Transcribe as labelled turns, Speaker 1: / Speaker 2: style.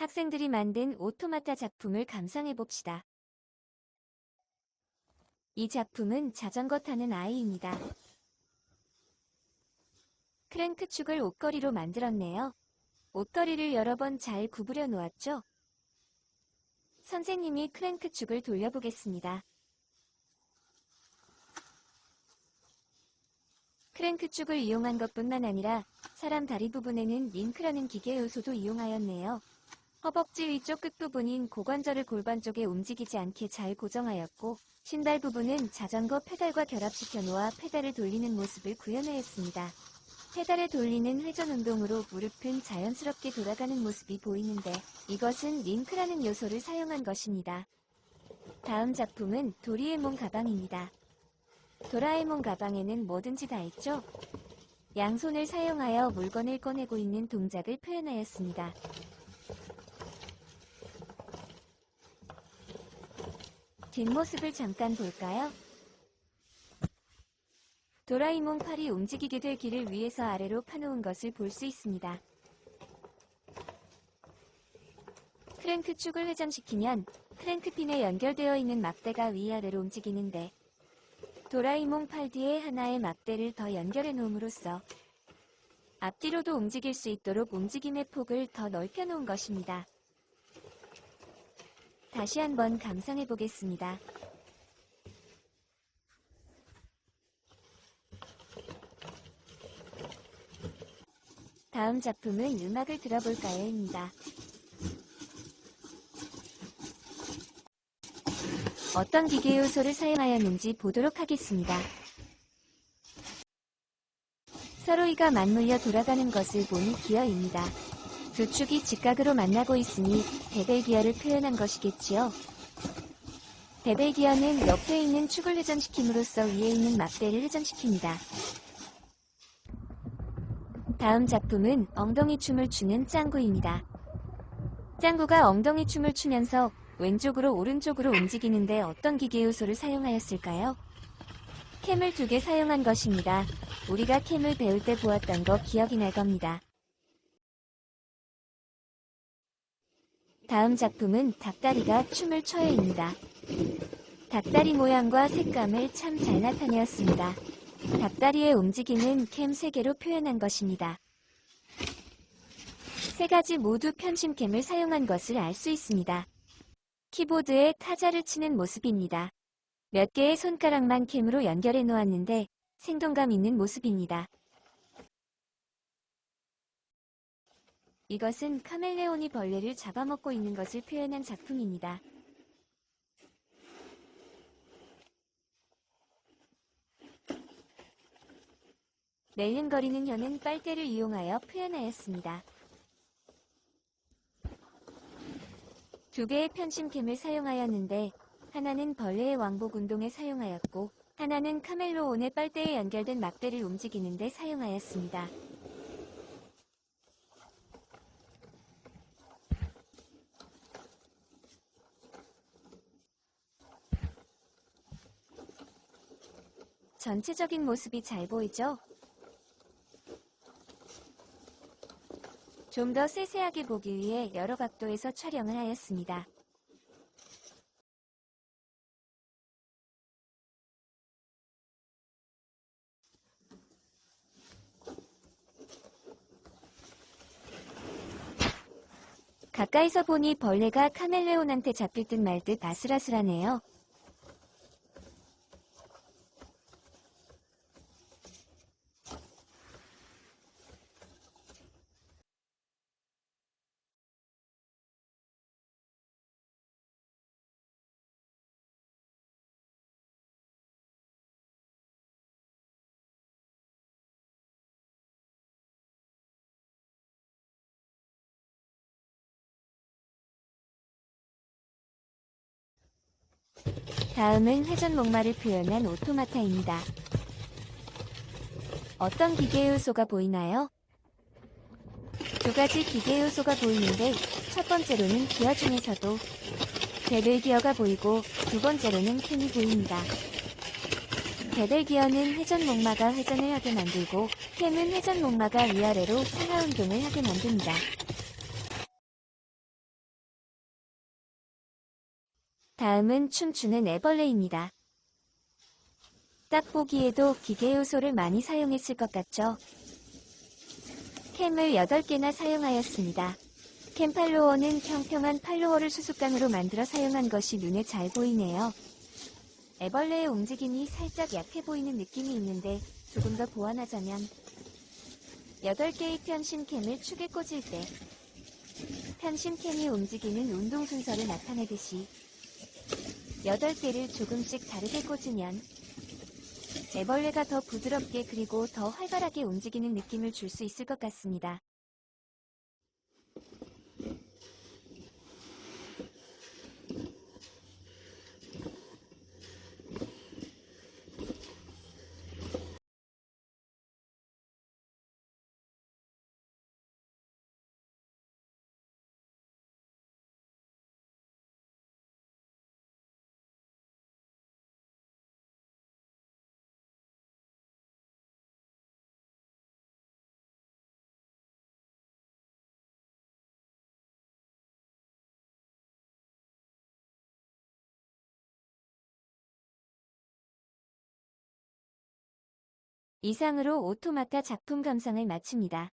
Speaker 1: 학생들이 만든 오토마타 작품을 감상해 봅시다. 이 작품은 자전거 타는 아이입니다. 크랭크 축을 옷걸이로 만들었네요. 옷걸이를 여러 번 잘 구부려 놓았죠? 선생님이 크랭크 축을 돌려보겠습니다. 크랭크 축을 이용한 것뿐만 아니라 사람 다리 부분에는 링크라는 기계 요소도 이용하였네요. 허벅지 위쪽 끝부분인 고관절을 골반 쪽에 움직이지 않게 잘 고정하였고 신발 부분은 자전거 페달과 결합시켜 놓아 페달을 돌리는 모습을 구현하였습니다. 페달을 돌리는 회전 운동으로 무릎은 자연스럽게 돌아가는 모습이 보이는데 이것은 링크라는 요소를 사용한 것입니다. 다음 작품은 도리에몽 가방입니다. 도라에몽 가방에는 뭐든지 다 있죠? 양손을 사용하여 물건을 꺼내고 있는 동작을 표현하였습니다. 뒷모습을 잠깐 볼까요? 도라이몽 팔이 움직이게 될 길을 위에서 아래로 파놓은 것을 볼 수 있습니다. 크랭크 축을 회전시키면 크랭크핀에 연결되어 있는 막대가 위아래로 움직이는데 도라이몽 팔 뒤에 하나의 막대를 더 연결해 놓음으로써 앞뒤로도 움직일 수 있도록 움직임의 폭을 더 넓혀 놓은 것입니다. 다시 한번 감상해 보겠습니다. 다음 작품은 음악을 들어볼까요입니다. 어떤 기계 요소를 사용하였는지 보도록 하겠습니다. 서로이가 맞물려 돌아가는 것을 보니 기어입니다. 두 축이 직각으로 만나고 있으니 베벨 기어를 표현한 것이겠지요. 베벨 기어는 옆에 있는 축을 회전시킴으로써 위에 있는 막대를 회전시킵니다. 다음 작품은 엉덩이 춤을 추는 짱구입니다. 짱구가 엉덩이 춤을 추면서 왼쪽으로 오른쪽으로 움직이는데 어떤 기계 요소를 사용하였을까요? 캠을 두 개 사용한 것입니다. 우리가 캠을 배울 때 보았던 거 기억이 날 겁니다. 다음 작품은 닭다리가 춤을 춰요입니다. 닭다리 모양과 색감을 참 잘 나타내었습니다. 닭다리의 움직임은 캠 3개로 표현한 것입니다. 세 가지 모두 편심캠을 사용한 것을 알 수 있습니다. 키보드에 타자를 치는 모습입니다. 몇 개의 손가락만 캠으로 연결해 놓았는데 생동감 있는 모습입니다. 이것은 카멜레온이 벌레를 잡아먹고 있는 것을 표현한 작품입니다. 멜름거리는 혀는 빨대를 이용하여 표현하였습니다. 두 개의 편심캠을 사용하였는데 하나는 벌레의 왕복 운동에 사용하였고 하나는 카멜로온의 빨대에 연결된 막대를 움직이는 데 사용하였습니다. 전체적인 모습이 잘 보이죠? 좀 더 세세하게 보기 위해 여러 각도에서 촬영을 하였습니다. 가까이서 보니 벌레가 카멜레온한테 잡힐 듯 말 듯 아슬아슬하네요. 다음은 회전 목마를 표현한 오토마타입니다. 어떤 기계 요소가 보이나요? 두 가지 기계 요소가 보이는데 첫 번째로는 기어 중에서도 베벨 기어가 보이고 두 번째로는 캠이 보입니다. 베벨 기어는 회전 목마가 회전을 하게 만들고 캠은 회전 목마가 위아래로 상하 운동을 하게 만듭니다. 다음은 춤추는 애벌레입니다. 딱 보기에도 기계 요소를 많이 사용했을 것 같죠? 캠을 8개나 사용하였습니다. 캠 팔로워는 평평한 팔로워를 수수깡으로 만들어 사용한 것이 눈에 잘 보이네요. 애벌레의 움직임이 살짝 약해 보이는 느낌이 있는데 조금 더 보완하자면 8개의 편심캠을 축에 꽂을 때 편심캠이 움직이는 운동 순서를 나타내듯이 8개를 조금씩 다르게 꽂으면 애벌레가 더 부드럽게 그리고 더 활발하게 움직이는 느낌을 줄 수 있을 것 같습니다. 이상으로 오토마타 작품 감상을 마칩니다.